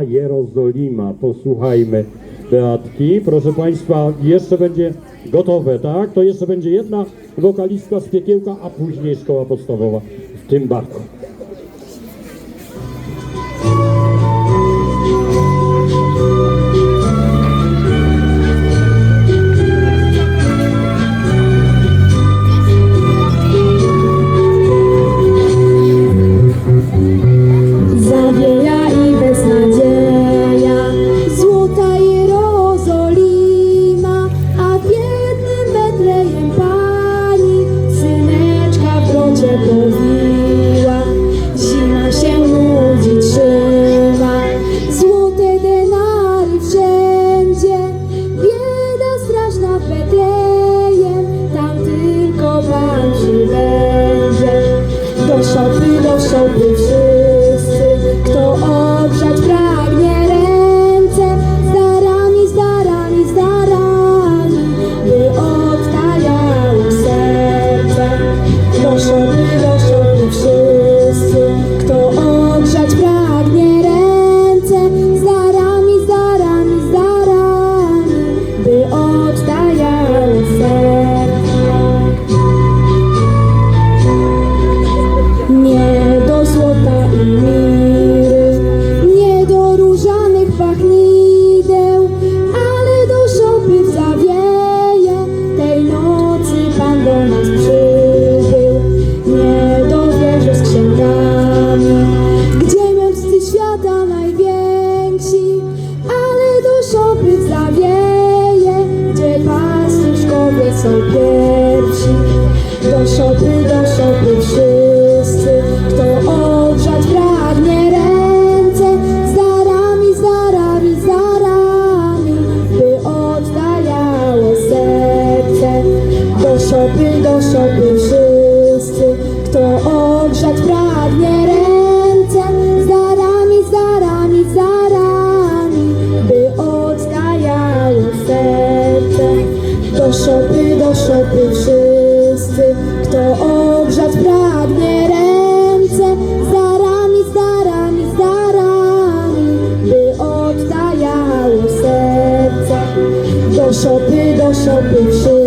Jerozolima, posłuchajmy Beatki. Proszę Państwa, jeszcze będzie gotowe, tak? To jeszcze będzie jedna wokalistka z Piekiełka, a później szkoła podstawowa w tym barku. lata najwięksi, ale do szopy zawieje, gdzie pastuszkowie są pierwsi. Do szopy, do szopy wszyscy, kto ogrzać pragnie ręce, z darami, z darami, z darami, by oddajało serce. Do szopy, do szopy wszyscy. by doszedł wszyscy, kto ogrzać pragnie ręce, z darami, z darami, z darami, by oddajało serce. Do szopy, do szopy wszyscy.